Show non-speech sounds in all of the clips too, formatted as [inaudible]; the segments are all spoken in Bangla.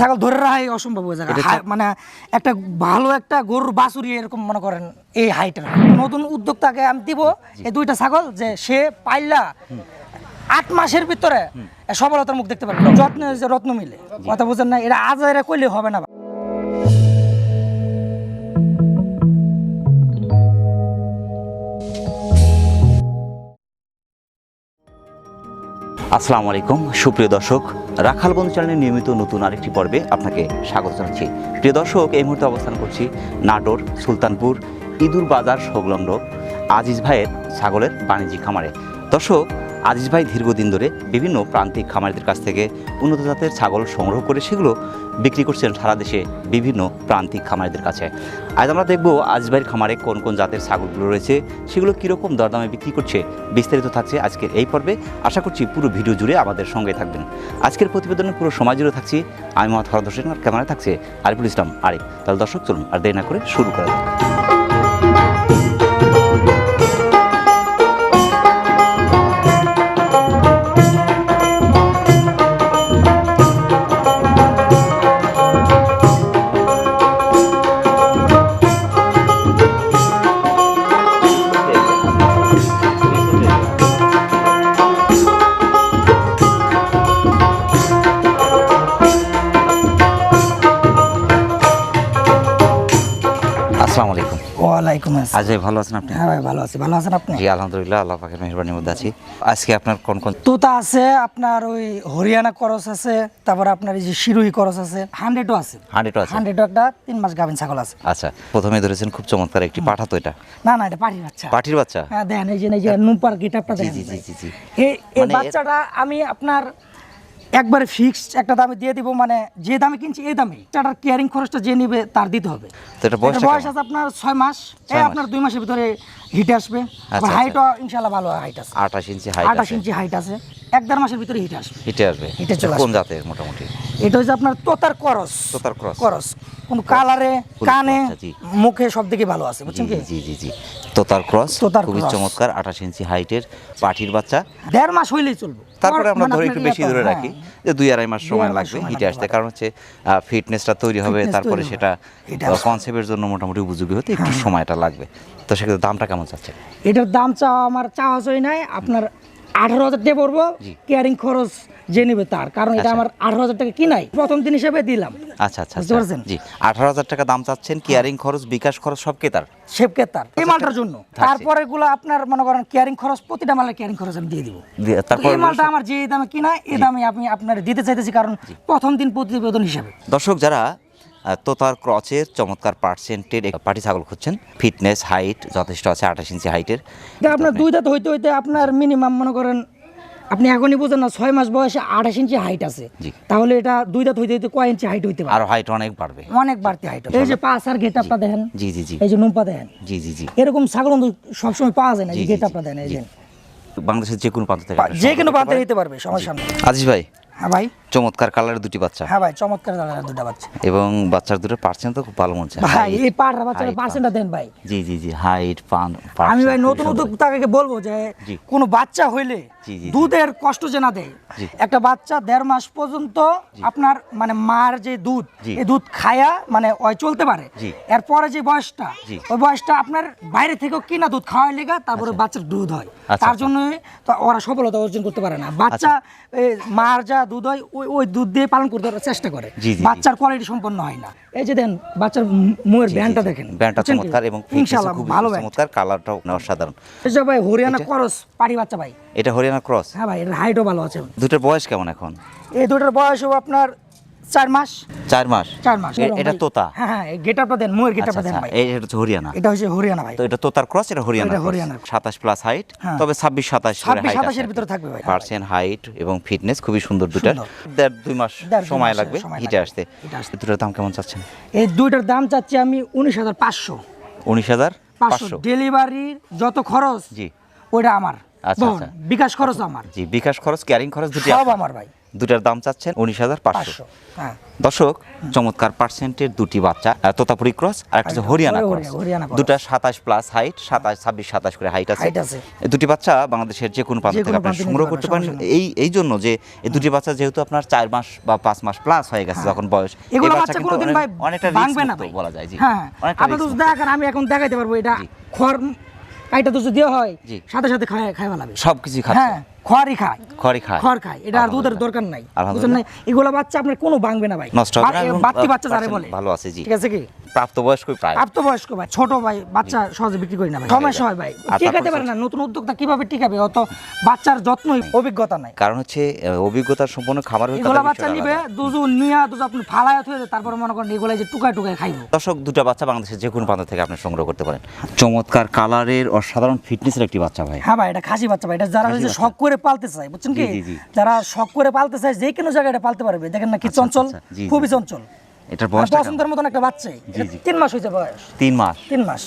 ছাগল ধরে রাখাই অসম্ভব হয়ে যায়। মানে একটা ভালো একটা গরুর বাছুরি এরকম মনে করেন এই হাইটের নতুন উদ্যোক্তাকে আমি দিব এই দুইটা ছাগল যে সে পাইলা আট মাসের ভিতরে সফলতার মুখ দেখতে পারবে যত্ন রত্ন মিলে। কথা বুঝেন না এটা আজ এরা কইলে হবে না। আসসালামু আলাইকুম। সুপ্রিয় দর্শক, রাখাল বন্ধু চ্যানেলের নিয়মিত নতুন আরেকটি পর্বে আপনাকে স্বাগত জানাচ্ছি। প্রিয় দর্শক, এই মুহূর্তে অবস্থান করছি নাটোর, সুলতানপুর, ইদুর বাজার সংলগ্ন আজিজ ভাইয়ের ছাগলের বাণিজ্যিক খামারে। দর্শক আজিজ ভাই দীর্ঘদিন ধরে বিভিন্ন প্রান্তিক খামারিদের কাছ থেকে উন্নত জাতের ছাগল সংগ্রহ করে সেগুলো বিক্রি করছেন সারা দেশে বিভিন্ন প্রান্তিক খামারিদের কাছে। আজ আমরা দেখব আজিজ ভাইয়ের খামারে কোন কোন জাতের ছাগলগুলো রয়েছে, সেগুলো কীরকম দরদামে বিক্রি করছে, বিস্তারিত থাকছে আজকের এই পর্বে। আশা করছি পুরো ভিডিও জুড়ে আমাদের সঙ্গে থাকবেন। আজকের প্রতিবেদনে পুরো সময় জুড়ে থাকছি, আমি মোহাম্মদ হরদ আর ক্যামেরায় থাকছে আরিফুল ইসলাম আরিফ। তাহলে দর্শক, চলুন আর দেরি না করে শুরু করা যাক। আজ ভাই ভালো আছেন আপনি? হ্যাঁ ভাই ভালো আছি। ভালো আছেন আপনি? জি আলহামদুলিল্লাহ আল্লাহ পাকের মেহরবানির মধ্যে আছি। আজকে আপনার কোন কোন? তোতা আছে আপনার ওই হরিয়ানা করস আছে তারপর আপনার এই যে শিরোহী করস আছে হান্ড্রেডও আছে। হান্ড্রেডও আছে? হান্ড্রেডও একটা তিন মাস গাভিন ছাগল আছে। আচ্ছা প্রথমে ধরেছেন খুব চমৎকার একটি পাঠা তো এটা। না না এটা পাঠিয়ে বাচ্চা। পাটির বাচ্চা? হ্যাঁ দেখেন এই যে এই যে নুপার গেটআপটা জি দেখেন জি জি জি জি। এই মানে বাচ্চাটা আমি আপনার একবারে ফিক্সড একটা দামে দিয়ে দিব মানে যে দামে কিনছি এই দামে। এটার কেয়ারিং খরচটা যে নিবে তার দিতে হবে। বয়স আছে আপনার ছয় মাস। এই আপনার দুই মাসের ভিতরে হিট আসবে। হাইট হাইটও ইনশাল্লাহ ভালো হাইট আছে। আঠাশ ইঞ্চি হাইট আঠাশ আছে। ইঞ্চি হাইট আছে। এক দেড় মাসের ভিতরে হিট আসবে। হিটে আসবে। হিটে চলে কোন জাতের মোটামুটি। এটা হচ্ছে আপনার তোতার করস। তোতার। করস। কোন কালারে কানে আচ্ছা, মুখে সব দিকে ভালো আছে বুঝছেন কি? জি জি জি। তোতার ক্রস তোতার খুবই চমৎকার আঠাশ ইঞ্চি হাইটের পাটির বাচ্চা। দেড় মাস হইলেই চলবে। তারপরে আমরা মানে ধরে একটু বেশি ধরে হ্যাঁ। রাখি যে দুই আড়াই মাস সময় লাগবে হিটে আসতে। কারণ হচ্ছে ফিটনেসটা তৈরি হবে তারপরে সেটা। কনসেপ্টের জন্য মোটামুটি উপযোগী হতে একটু সময়টা লাগবে। তো সেক্ষেত্রে দামটা কেমন চাচ্ছে এটার দাম চাওয়া আমার চাওয়া নাই। আপনার আঠারো হাজার দিয়ে পড়ব কেয়ারিং খরচ যে নেবে তার কারণ এটা আচ্ছা। আমার আঠারো হাজার টাকা কিনাই প্রথম দিন হিসেবে দিলাম। আচ্ছা আচ্ছা বুঝতে আচ্ছা। পারছেন? জি আঠারো হাজার টাকা দাম চাচ্ছেন কেয়ারিং খরচ বিকাশ খরচ সব কে তার? শেপকে তার এই মালটার জন্য। তারপরে গুলো আপনার মনে করেন কেয়ারিং খরচ প্রতিটা মালের কেয়ারিং খরচ আমি দিয়ে দিব। দিয়ে- এই মালটা আমার যে দামে কিনা এই দামে আমি আপনার দিতে চাইতেছি কারণ প্রথম দিন প্রতিবেদন হিসাবে। দর্শক যারা তোতার ক্রচের চমৎকার পার্সেন্টেড পাটি ছাগল খুঁজছেন। ফিটনেস হাইট যথেষ্ট আছে আঠাশ ইঞ্চি হাইটের আপনার দুই দাঁত হইতে হইতে আপনার মিনিমাম মনে করেন আপনি এখনই বুঝেন না ছয় মাস বয়সে আঠাশ ইঞ্চি হাইট আছে। তাহলে এটা দুই দাঁত হইতে হইতে কয় ইঞ্চি হাইট হইতে পারে? আরও হাইট অনেক বাড়বে। অনেক বাড়তি হাইট এই যে পাঁচ আর গেট আপটা দেখেন জি জি জি। এই যে নুম্পা দেখেন। জি জি জি। এরকম ছাগল সবসময় পাওয়া যায় না গেট আপটা দেখেন এই যে। বাংলাদেশের যে কোনো প্রান্ত থেকে আপনারা যে কোনো পাতে নিতে পারবে সমস্যা নেই আজিজ ভাই হ্যাঁ ভাই। চমৎকার কালারের দুটি বাচ্চা। হ্যাঁ ভাই চমৎকার দাঁড়ায় দুটা বাচ্চা। এবং বাচ্চার দুটো পার্সেন্ট তো খুব ভালো মনে হচ্ছে। ভাই এই পাড়া বাচ্চার পার্সেন্টটা দেন ভাই। জি জি জি হাইট পান আমি ভাই নতুন উদ্যোক্তাকে বলব যে। কোনো বাচ্চা হইলে। দুধের কষ্ট যে না দেয়। একটা বাচ্চা দেড় মাস পর্যন্ত আপনার মানে মার যে দুধ এই দুধ খায়া মানে ওই চলতে পারে। এরপরে যে বয়সটা ওই বয়সটা আপনার বাইরে থেকেও কিনা দুধ খাওয়াই লেগা তারপরে বাচ্চার দুধ হয়। আচ্ছা, তার আচ্ছা। জন্য ওরা সফলতা অর্জন করতে পারে না। বাচ্চা মার যা দুধ হয় ওই ওই দুধ দিয়ে পালন করতে চেষ্টা করে। বাচ্চার কোয়ালিটি সম্পন্ন হয় না। এই যে দেন বাচ্চার মুয়ের ব্যান্ডটা দেখেন। ব্যান্ডটা চমৎকার এবং ইনশাআল্লাহ খুব ভালো চমৎকার কালারটাও অসাধারণ। এই যে ভাই হরিয়ানা ক্রস পাড়ি বাচ্চা ভাই। এটা হরিয়ানা ক্রস হ্যাঁ ভাই এর হাইটও ভালো আছে। দুটোর বয়স কেমন এখন? এই দুটোর বয়স হবে আপনার চার মাস। চার মাস? চার মাস। এটা তোতা? হ্যাঁ হ্যাঁ দেন মুয়ের আচ্ছা দেন আচ্ছা ভাই। এই হচ্ছে হরিয়ানা। এটা হচ্ছে হরিয়ানা ভাই। তো এটা তোতার ক্রস এটা হরিয়ানা এটা হরিয়ানা। সাতাশ প্লাস হাইট। তবে ছাব্বিশ সাতাশ 26, 27 এর ভিতরে থাকবে ভাই। পার্সেন্ট হাইট এবং ফিটনেস খুবই সুন্দর দুটার। দেড় দুই মাস সময় লাগবে হিটে আসতে। দুটার দাম কেমন চাচ্ছেন? এই দুইটার দাম চাচ্ছি আমি উনিশ হাজার পাঁচশো। উনিশ হাজার পাঁচশো। পাঁচশো। ডেলিভারির যত খরচ জি। ওইটা আমার। আচ্ছা, আচ্ছা। বিকাশ খরচ আমার। জি বিকাশ খরচ ক্যারিং খরচ দুটি সব আমার ভাই। দুটার দাম চাচ্ছেন উনিশ হাজার পাঁচশো। হ্যাঁ। দর্শক চমৎকার পার্সেন্টের দুটি বাচ্চা তোতাপুরি ক্রস আর একটা হচ্ছে হরিয়ানা হরি- ক্রস। দুটা সাতাশ প্লাস হাইট সাতাশ ছাব্বিশ সাতাশ করে হাইট আছে। দুটি বাচ্চা বাংলাদেশের যে কোনো প্রান্ত থেকে আপনার সংগ্রহ করতে পারেন। এই এই জন্য যে এই দুটি বাচ্চা যেহেতু আপনার চার মাস বা পাঁচ মাস প্লাস হয়ে গেছে যখন বয়স এই হ্যাঁ। বাচ্চা কিন্তু অনেক- ভাই অনেকটা রিস্ক বলা যায় জি। হ্যাঁ। অনেকটা আমি এখন দেখাইতে পারব এটা। খড় কাইটা তো যদি হয় সাথে সাথে খায় খায় ভালো সবকিছু খাচ্ছে। খড়ই খায়। খড়ি খায়। খড় খায়। এটা আর দুধের দরকার নাই। বুঝছেন না এগুলো বাচ্চা আপনার কোনো ভাঙবে না ভাই। নষ্ট হবে না বাড়তি বাচ্চা যারে বলে। ভালো আছে, জি। ঠিক আছে কি? প্রাপ্তবয়স্ক প্রায়। প্রাপ্তবয়স্ক ভাই ছোট ভাই বাচ্চা সহজে বিক্রি করি না ভাই। সমস্যা হয় ভাই। টিকাতে পারে না। নতুন উদ্যোক্তা কীভাবে টিকাবে? অত বাচ্চার যত্ন অভিজ্ঞতা নাই। কারণ হচ্ছে অভিজ্ঞতা সম্পন্ন খাবার এগুলা বাচ্চা নিবে আলাদা। দুজু নিয়া দুজু আপনি ফালায় তারপরে মনে করেন এগুলা যে টুকায় টুকায় খাইবো। দর্শক দুটো বাচ্চা বাংলাদেশের যে কোনো প্রান্ত থেকে আপনি সংগ্রহ করতে পারেন। চমৎকার কালারের অসাধারণ ফিটনেসের একটি বাচ্চা ভাই। হ্যাঁ ভাই এটা খাসি বাচ্চা ভাই। এটা যারা হচ্ছে শখ করে পালতে চায় বুঝছেন কি। যারা শখ করে পালতে চায় যে কোনো জায়গায় এটা পালতে পারবে। দেখেন না কি আচ্ছা, চঞ্চল? আচ্ছা, জি। খুবই চঞ্চল। এটার কেমন? পছন্দের মতন একটা জি। তিন মাস হয়েছে বয়স। তিন মাস? তিন মাস।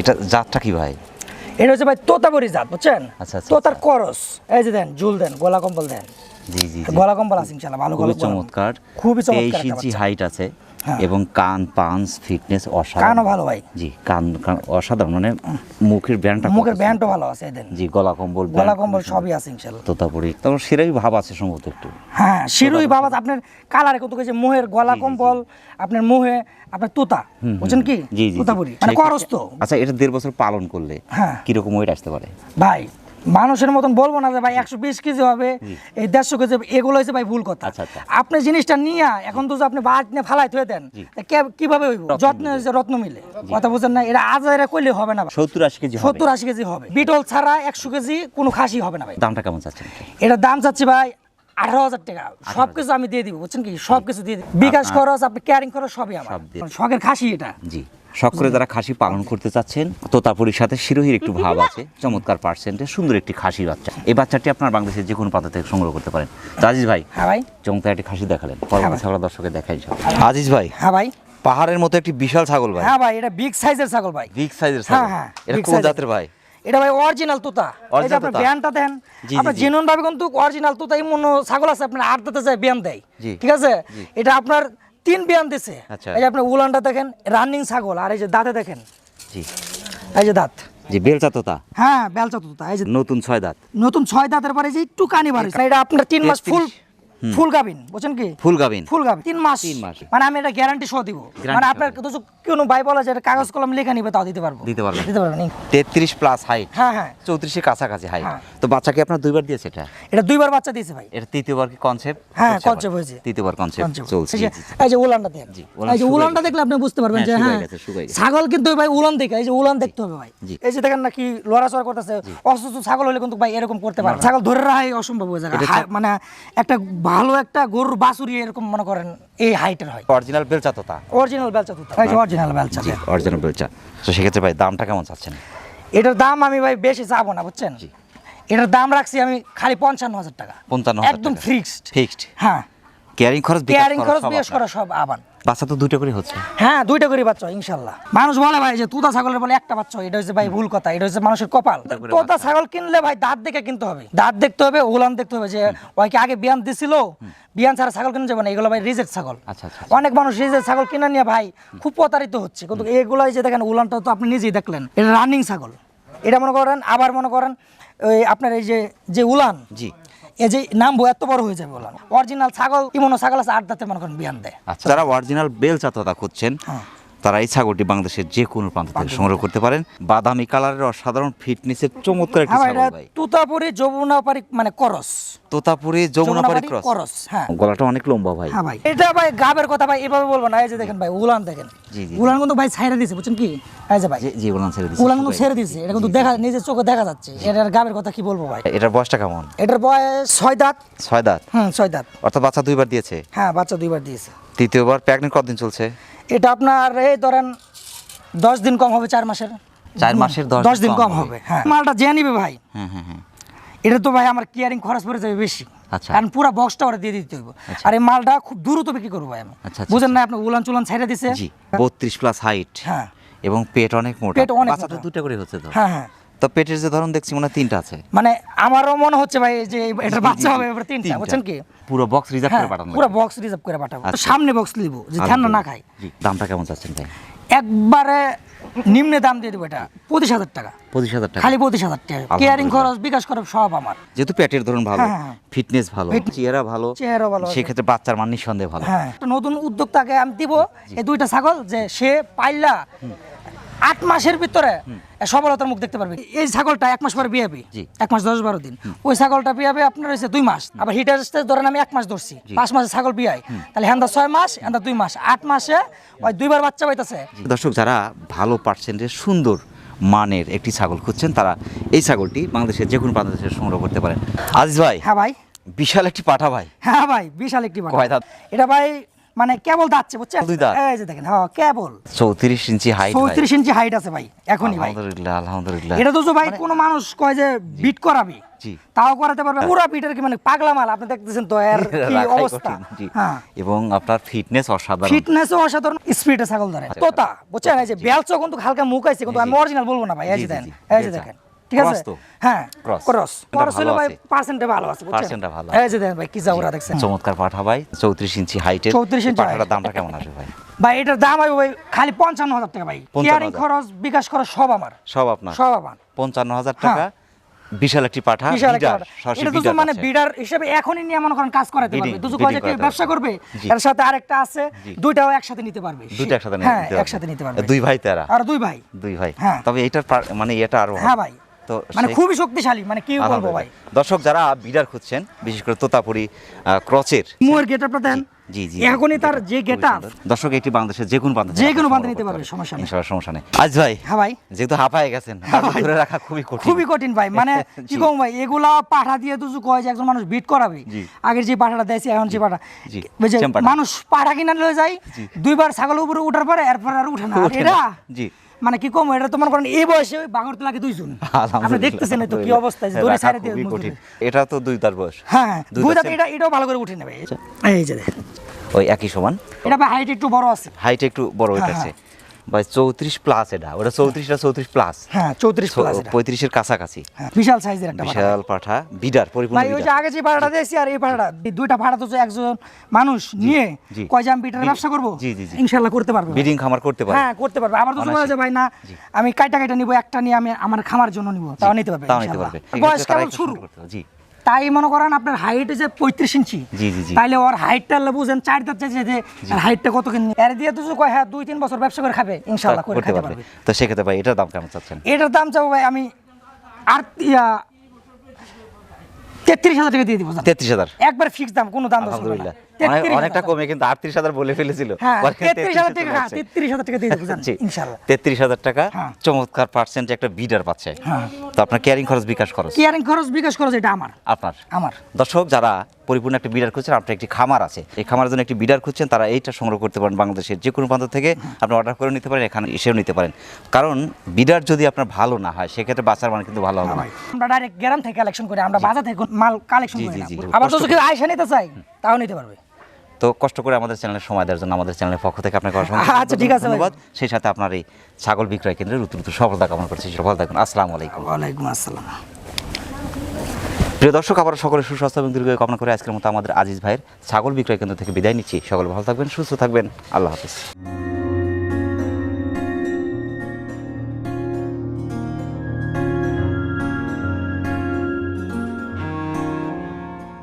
এটা জাতটা কি ভাই? এটা হচ্ছে ভাই তোতাবরি জাত বুঝছেন? আচ্ছা, আচ্ছা, তোতার করস। এই যে দেন ঝুল দেন গোলা কম্বল দেন। জি জি। গলা কম্বল আছে ইনশাআল্লাহ ভালো খুবই চমৎকার। খুবই চমৎকার ইঞ্চি হাইট আছে। এবং কান পাঞ্চ ফিটনেস অসাধারণ। কানও ভালো ভাই। জি কান কান অসাধারণ মানে মুখের ব্যান্ডটা মুখের ব্যান্ডও ভালো আছে এই দেন জি গলা কম্বল গলা কম্বল সবই আছে ইনশাআল্লাহ। তোতাপুরি তারপর সেরাই ভাব আছে সম্ভবত একটু। হ্যাঁ শিরুই বাবা আপনার কালারে কত কিছু মোহের গলা কম্বল আপনার মোহে আপনার তোতা বুঝছেন কি? জি জি, তোতাপুরি মানে সেক্ষেত্রে- করস তো আচ্ছা এটা দেড় বছর পালন করলে হ্যাঁ। কীরকম ওয়েট আসতে পারে? ভাই মানুষের মতন বলব না যে ভাই একশো বিশ কেজি হবে এই দেড়শো কেজি এগুলো হচ্ছে ভাই ভুল কথা। আচ্ছা, আচ্ছা। আপনি জিনিসটা নিয়ে এখন তো যে আপনি বাদ নিয়ে ফালাই থয়ে দেন কীভাবে হইব? যত্ন রত্ন মিলে। কথা বুঝছেন না এটা আজ এরা করলে হবে না সত্তর আশি কেজি সত্তর আশি কেজি হবে। বিটল ছাড়া একশো কেজি কোনো খাসি হবে না ভাই। দামটা কেমন চাচ্ছেন? এটার দাম চাচ্ছি ভাই আঠারো হাজার টাকা। সব কিছু আমি দিয়ে দিব বুঝছেন কি? সব কিছু দিয়ে দিব। বিকাশ খরচ আপনি ক্যারিং খরচ সবই আমার। শখের খাসি এটা। জি। শখ করে যারা খাসি পালন করতে চাচ্ছেন তোতাপুরির সাথে শিরোহির একটু [laughs] ভাব আছে চমৎকার পার্সেন্টের সুন্দর একটি খাসি বাচ্চা। এই বাচ্চাটি আপনার বাংলাদেশের যে কোনো পাতা থেকে সংগ্রহ করতে পারেন। তো আজিজ ভাই হ্যাঁ ভাই। চমৎকার একটি খাসি দেখালেন। হ্যাঁ পরবর্তী। ছাগল দর্শকের দেখাই সব আজিজ ভাই হ্যাঁ ভাই। পাহাড়ের মতো একটি বিশাল ছাগল ভাই। হ্যাঁ ভাই এটা বিগ সাইজের ছাগল ভাই। বিগ সাইজের হ্যাঁ, ছাগল। হ্যাঁ, এটা কোন জাতের ভাই? এটা ভাই অরিজিনাল তোতা। এই Original ব্যানটা দেন। জেনুইন ভাবে কিন্তু অরিজিনাল তোতা এমন ছাগল আছে আপনার আট দাঁতে যায় ব্যান দেয়। ঠিক আছে? এটা আপনার তিন ব্যায়াম দিছে। আচ্ছা। এই যে আপনি উলানটা দেখেন রানিং ছাগল আর এই যে দাঁতে দেখেন। জি। এই যে দাঁত। জি বেলচা তোতা হ্যাঁ বেলচা তোতা এই যে নতুন ছয় দাঁত। নতুন ছয় দাঁতের পরে যে একটু কানি বাড়ি এটা আপনার তিন মাস ফুল ফুল গাবিন বুঝছেন কি? ফুল গাবিন ফুল গাবিন তিন মাস। তিন মাস। মানে আমি এটা গ্যারান্টি সহ দিব। মানে আপনার কিছু কোনো ভাই বলা যায় এটা কাগজ কলম লেখা নিবে তাও দিতে পারব। দিতে পারবেন। দিতে পারবেন তেত্রিশ প্লাস হাইট হ্যাঁ হ্যাঁ। চৌত্রিশের কাছাকাছি হাইট হ্যাঁ। তো বাচ্চাকে আপনার দুইবার দিয়েছে এটা? এটা দুইবার বাচ্চা দিয়েছে ভাই। এটা তৃতীয়বার কি কনসেপ্ট হ্যাঁ, concept হয়েছে। তৃতীয়বার কনসেপ্ট চলছে। এই যে- উলানটা দেখেন। জি, এই যে উলানটা দেখলে আপনি বুঝতে পারবেন হ্যাঁ, যে হ্যাঁ। ছাগল কিন্তু ভাই উলান দেখে এই যে উলান দেখতে হবে ভাই। এই যে দেখেন না কি লড়াচড়া করতেছে অসুস্থ ছাগল হলে কিন্তু ভাই এরকম করতে পারে ছাগল ধরে রাখাই অসম্ভব হয়ে যায়। মানে একটা ভালো একটা গরুর বাছুরি এরকম মনে করেন এই হাইটের হয়। অরিজিনাল বেলচা তোতা? অরিজিনাল বেলচা তো এই যে অরিজিনাল বেলচা। জি অরিজিনাল বেলচা। তো সেক্ষেত্রে ভাই দামটা কেমন চাচ্ছেন? এটার দাম আমি ভাই বেশি চাবো না বুঝছেন। এটার দাম রাখছি আমি খালি পঞ্চান্ন হাজার টাকা। পঞ্চান্ন একদম ফিক্সড ফিক্সড হ্যাঁ। কেয়ারিং খরচ ক্যারিং খরচ বেশ। করা সব আবান। বাচ্চা তো দুইটা করে হচ্ছে। হ্যাঁ দুইটা করে বাচ্চা ইনশাল্লাহ। মানুষ বলে ভাই যে তুতা ছাগলের বলে একটা বাচ্চা এটা হচ্ছে ভাই ভুল কথা এটা হচ্ছে মানুষের কপাল। তোতা ছাগল কিনলে ভাই দাঁত দেখে কিনতে হবে দাঁত দেখতে হবে উলান দেখতে হবে যে ওই কি আগে বিয়ান দিছিল? বিয়ান ছাড়া ছাগল কিনে যাবে না এগুলো ভাই রিজেক্ট ছাগল। আচ্ছা, আচ্ছা, অনেক মানুষ রিজেক্ট ছাগল কিনে নিয়ে ভাই খুব প্রতারিত হচ্ছে কিন্তু এগুলাই যে দেখেন উলানটা তো আপনি নিজেই দেখলেন এটা রানিং ছাগল। এটা মনে করেন আবার মনে করেন ওই আপনার এই যে যে উলান জি। এই যে নামবো এত বড় হয়ে যাবে বললাম অরিজিনাল ছাগল ইমনো ছাগল আছে আট দাঁতে মনে করেন বিয়ান দেয়। আচ্ছা। যারা অরিজিনাল বেল চাতা খুঁজছেন হ্যাঁ। তারা এই ছাগলটি বাংলাদেশের যে কোনো প্রান্ত থেকে সংগ্রহ করতে পারেন। বাদামি কালারের অসাধারণ ফিটনেসের চমৎকার একটি ছাগল ভাই। তুতাপুরি যমুনাপারি মানে করস। তোতাপুরি ক্রস। করস হ্যাঁ। গলাটা অনেক লম্বা ভাই। হ্যাঁ ভাই। এটা ভাই গাবের কথা ভাই এভাবে বলব না। এই যে দেখেন ভাই উলান দেখেন। জি, জি। উলান কিন্তু ভাই ছাইরা দিছে বুঝছেন কি? এই যে ভাই। যে উলান ছেড়ে দিচ্ছে উলান কিন্তু ছেড়ে দিছে। এটা কিন্তু দেখা নিজের চোখে দেখা যাচ্ছে। এটার গাবের কথা কি বলব ভাই? এটার বয়সটা কেমন? এটার বয়স ছয় দাঁত। ছয় দাঁত? হুম ছয় দাঁত। অর্থাৎ বাচ্চা দুইবার দিয়েছে? হ্যাঁ বাচ্চা দুইবার দিয়েছে। তৃতীয়বার প্রেগনেন্ট কতদিন চলছে? এটা আপনার এই ধরেন দশ দিন কম হবে চার মাসের। চার মাসের দশ দিন কম হবে। হ্যাঁ। মালটা যে নিবে ভাই। হ্যাঁ হ্যাঁ হ্যাঁ এটা তো ভাই আমার কেয়ারিং খরচ পড়ে যাবে বেশি। আচ্ছা। কারণ পুরো বক্সটা ওরা দিয়ে দিতে হইব। আর এই মালটা খুব দ্রুত বিক্রি করব ভাই আমি। আচ্ছা, আচ্ছা, বুঝেন না আপনি উলান চুলান ছাইড়া দিছে। বত্রিশ প্লাস হাইট হ্যাঁ। এবং পেট অনেক মোটা। পেট অনেক। দুটো করে হচ্ছে তো? হ্যাঁ হ্যাঁ। তো পেটের যে ধরন দেখছি মনে তিনটা আছে। মানে আমারও মনে হচ্ছে ভাই যে এটার জি, বাচ্চা হবে। এবার তিনটা। বুঝছেন কি? পুরো বক্স রিজার্ভ হ্যাঁ করে পাঠানো পুরো বক্স রিজার্ভ করে পাঠাবো। আচ্ছা। সামনে বক্স নিব যে ধ্যান না জি দামটা কেমন চাচ্ছেন ভাই? একবারে নিম্নে দাম দিয়ে দেবো এটা পঁচিশ হাজার টাকা। পঁচিশ হাজার টাকা। খালি পঁচিশ হাজার টাকা। কেয়ারিং খরচ বিকাশ খরচ সব আমার। যেহেতু পেটের ধরন ভালো হ্যাঁ, হ্যাঁ। ফিটনেস ভালো চেহারা ভালো চেহারা ভালো। সেক্ষেত্রে বাচ্চার মান নিঃসন্দেহে ভালো। হ্যাঁ একটা নতুন উদ্যোক্তাকে আমি দিব এই দুইটা ছাগল যে সে পাইলা আট মাসের ভিতরে সফলতার মুখ দেখতে পারবে। এই ছাগলটা এক মাস পরে বিয়াবে। এক মাস দশ বারো দিন। ওই ছাগলটা বিয়াবে আপনার হচ্ছে দুই মাস। আবার হিটার ধরেন আমি এক মাস ধরছি। পাঁচ মাসে ছাগল বিয়াই তাহলে হ্যান্ডা ছয় মাস হ্যান্দা দুই মাস। আট মাসে ওই দুইবার বাচ্চা পাইতেছে। দর্শক যারা ভালো পার্সেন্টের সুন্দর মানের একটি ছাগল খুঁজছেন তারা এই ছাগলটি বাংলাদেশের যে কোনো প্রান্ত থেকে সংগ্রহ করতে পারেন। আজিজ ভাই হ্যাঁ ভাই। বিশাল একটি পাঠা ভাই। হ্যাঁ ভাই বিশাল একটি পাঠা? এটা ভাই মানে কেবল দাচ্ছে বুঝছেন? এই যে দেখেন হ্যাঁ কেবল। চৌত্রিশ ইঞ্চি হাইট ভাই। চৌত্রিশ ইঞ্চি হাইট আছে ভাই এখনই ভাই। আলহামদুলিল্লাহ আলহামদুলিল্লাহ। এটা তো ভাই কোনো মানুষ কয় যে বিট করাবি। জি। তাও করাতে পারবে পুরো বিটের কি মানে পাগলা মাল আপনি দেখতেছেন তো এর [laughs] কি অবস্থা। জি। হ্যাঁ। এবং আপনার ফিটনেস অসাধারণ। ফিটনেস ও অসাধারণ স্পিডে ছাগল ধরে। আচ্ছা, তোতা বুঝছেন? এই যে বেলচো কিন্তু হালকা মুখ আছে কিন্তু আমি অরিজিনাল বলব না ভাই এই যে দেখেন এই যে দেখেন। ঠিক আছে? হ্যাঁ ক্রস ক্রস হলো ভাই আছে। ভালো আছে পার্সেন্টটা ভালো এই যে দেখেন ভাই কি জাউরা দেখছেন। চমৎকার পাঠা ভাই। চৌত্রিশ ইঞ্চি হাইটের 34 ইঞ্চি পাঠাটার দামটা কেমন আসবে ভাই? ভাই এটার দাম হবে ভাই খালি পঞ্চান্ন হাজার টাকা ভাই। কেয়ারিং খরচ বিকাশ খরচ সব আমার। সব আপনার। সব আমার। পঞ্চান্ন হাজার টাকা। বিশাল একটি পাঠা বিশাল একটা বিডার, ব্যাপার। সরাসরি এটা তো মানে বিডার হিসেবে এখনই নিয়ে মনে করেন কাজ করাতে পারবে। দুজো কয় কেউ ব্যবসা করবে। এর সাথে আরেকটা আছে দুইটাও একসাথে নিতে পারবে। দুইটা একসাথে নিতে হ্যাঁ পারবে। একসাথে নিতে পারবে। দুই ভাই তারা? আর দুই ভাই। দুই ভাই। হ্যাঁ। তবে এটার মানে এটা আরও হ্যাঁ ভাই। তো মানে খুবই শক্তিশালী মানে কি বলব ভাই? দর্শক যারা বিডার খুঁজছেন বিশেষ করে তোতাপুরি আহ, ক্রচের মুয়ের গেটআপটা দেন। জি জি এখনই তার যে গেটআপ। দর্শক এটি বাংলাদেশের যে কোনো যে কোনো নিতে পারবে, সমস্যা নেই। সমস্যা নেই। আজ ভাই হ্যাঁ ভাই। যেহেতু হাঁপায় গেছেন ধরে রাখা খুবই কঠিন। খুবই কঠিন ভাই। মানে [laughs] কি। কম ভাই এগুলা পাঠা দিয়ে দুজো কয় যে একজন মানুষ বিট করাবে। আগের যে পাঠাটা দিয়েছি এখন যে পাঠা। মানুষ পাঠা কিনা লয়ে যায় দুইবার ছাগল উপরে উঠার পরে এরপর আর উঠে না। এটা। জি। মানে কি কম এটা তো মনে করেন এই বয়সে ওই বাঙর তোলাকে দুইজন। আপনি দেখতেছেন তো কি অবস্থা যে দড়ি দিয়ে কঠিন। এটা তো দুই তার বয়স। হ্যাঁ দুই তার দাঁত এটা এটাও ভালো করে উঠে নেবে। এই যে। ওই একই সমান? এটা হাইট একটু বড় আছে। হাইট একটু বড় হয়ে হইতেছে ভাই চৌত্রিশ প্লাস এটা। ওটা চৌত্রিশটা চৌত্রিশ প্লাস হ্যাঁ চৌত্রিশ প্লাস পঁয়ত্রিশের কাছাকাছি। হ্যাঁ, বিশাল সাইজের একটা বিশাল পাঠা বিডার পরিপূর্ণ ভাই ওই যে আগে যে দিয়েছি আর এই ভাড়াটা দুইটা ভাড়া তো একজন মানুষ নিয়ে জি। কয় যে আমি বিটার ব্যবসা করব? জি, জি। ইনশাল্লাহ করতে পারবে বিডিং খামার করতে পারে হ্যাঁ করতে পারবে। আবার তো ভাই না আমি কাইটা কাইটা নিবো একটা নিয়ে আমি আমার খামার জন্য নিবো। তাও নিতে পারবে পারবে। বয়স কেবল শুরু। জি। তাই মনে করেন আপনার হাইট যে পঁয়ত্রিশ ইঞ্চি। তাইলে ওর হাইটটা বুঝেন চার দাঁত চাইছে যে হাইটটা কত কিনবে এর দিয়ে তো কয় হ্যাঁ দুই তিন বছর ব্যবসা করে খাবে ইনশাল্লাহ করে খেতে পারবে তো সেক্ষেত্রে ভাই এটার দাম কেমন চাচ্ছেন এটার দাম চাবো ভাই আমি আর ইয়া তেত্রিশ হাজার টাকা দিয়ে দিব। তেত্রিশ হাজার একবার ফিক্স দাম কোনো দাম। আলহামদুলিল্লাহ 33 অনেক- হাজার অনেকটা কমে কিন্তু আটত্রিশ হাজার বলে ফেলেছিল। হ্যাঁ তেত্রিশ হাজার টাকা চলে হ্যাঁ। তেত্রিশ হাজার টাকা হ্যাঁ। চমৎকার পার্সেন্ট একটা বিডার পাচ্ছে। তো আপনার ক্যারিং খরচ বিকাশ খরচ? কেয়ারিং খরচ বিকাশ খরচ এটা আমার। আপনার? আমার। দর্শক যারা পরিপূর্ণ একটি বিডার খুঁজছেন আপনার একটি খামার আছে। এই খামারের জন্য একটি বিডার খুঁজছেন তারা এইটা সংগ্রহ করতে পারেন বাংলাদেশের যে কোনো প্রান্ত থেকে। আপনি অর্ডার করে নিতে পারেন এখানে এসেও নিতে পারেন। কারণ বিডার যদি আপনার ভালো না হয় সেক্ষেত্রে বাচ্চার মান কিন্তু ভালো হবে না। আমরা ডাইরেক্ট গ্রাম থেকে কালেকশন করি আমরা বাজার থেকে মাল কালেকশন করি। আবার আয়সা নিতে চাই তাও নিতে পারবে। তো কষ্ট করে আমাদের চ্যানেলে সময় দেওয়ার জন্য আমাদের চ্যানেলের পক্ষ থেকে আপনাকে অসংখ্য আচ্ছা, ঠিক আছে। ধন্যবাদ। সেই সাথে আপনার এই ছাগল বিক্রয় কেন্দ্রের উত্তর সফলতা কামনা করছি। সফল থাকুন। আসসালামু আলাইকুম। ওয়ালাইকুম আসসালাম। প্রিয় দর্শক আবার সকলে সুস্বাস্থ্য এবং দীর্ঘ কামনা করে আজকের মতো আমাদের আজিজ ভাইয়ের ছাগল বিক্রয় কেন্দ্র থেকে বিদায় নিচ্ছি। সকল ভালো থাকবেন সুস্থ থাকবেন। আল্লাহ হাফিজ।